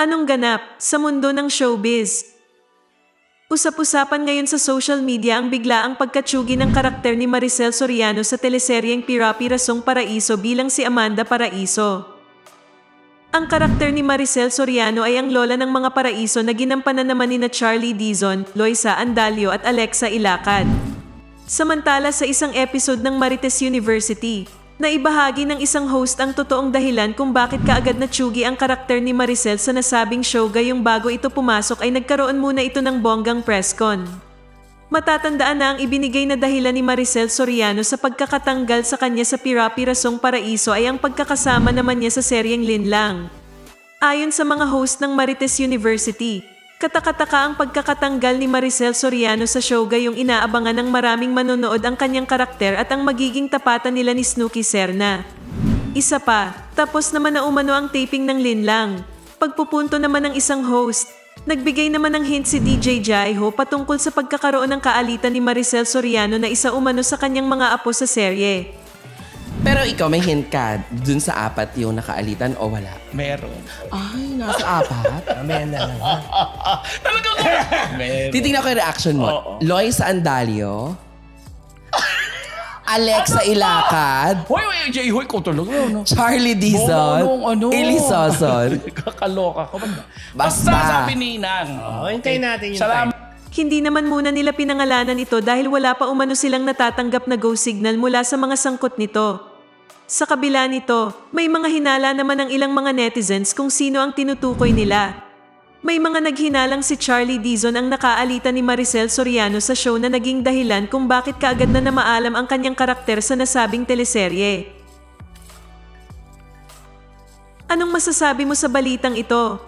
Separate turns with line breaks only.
Anong ganap sa mundo ng showbiz? Usap-usapan ngayon sa social media ang biglaang pagkatsugi ng karakter ni Maricel Soriano sa teleseryeng Pirapi Rasong Paraiso bilang si Amanda Paraiso. Ang karakter ni Maricel Soriano ay ang lola ng mga paraiso na ginampanan naman ni na Charlie Dizon, Loisa Andalio at Alexa Ilacad. Samantala sa isang episode ng Marites University, naibahagi ng isang host ang totoong dahilan kung bakit kaagad natsugi ang karakter ni Maricel sa nasabing show gayong bago ito pumasok ay nagkaroon muna ito ng bonggang presscon. Matatandaan na ang ibinigay na dahilan ni Maricel Soriano sa pagkakatanggal sa kanya sa Pirapi Rasong Paraiso ay ang pagkakasama naman niya sa seryeng Linlang. Ayon sa mga host ng Marites University, katakataka ang pagkakatanggal ni Maricel Soriano sa show gayong inaabangan ng maraming manonood ang kanyang karakter at ang magiging tapatan nila ni Snooki Serna. Isa pa, tapos naman na umano ang taping ng Linlang. Pagpupunto naman ng isang host, nagbigay naman ng hint si DJ Jaiho patungkol sa pagkakaroon ng kaalitan ni Maricel Soriano na isa umano sa kanyang mga apo sa serye.
Pero ikaw, may hint ka dun sa apat yung nakaalitan o wala?
Meron.
Ay, nasa apat?
Mamaya na lang.
Talagang Meron.
Titingnan ko yung reaction mo.
Oo.
Lois Andalio. Alexa Ilacad.
Hoy, hoy, Jay, hoy, ko talaga, no?
Charlie Dizon.
Bonong, ano?
Eli Soson.
Kakaloka ka ba?
Basta.
sabi ni Nang.
Oh, hintayin natin yung
Salamat.
time.
Hindi naman muna nila pinangalanan ito dahil wala pa umano silang natatanggap na go signal mula sa mga sangkot nito. Sa kabila nito, may mga hinala naman ng ilang mga netizens kung sino ang tinutukoy nila. May mga naghinalang si Charlie Dizon ang nakaalita ni Maricel Soriano sa show na naging dahilan kung bakit kaagad na namaalam ang kanyang karakter sa nasabing teleserye. Anong masasabi mo sa balitang ito?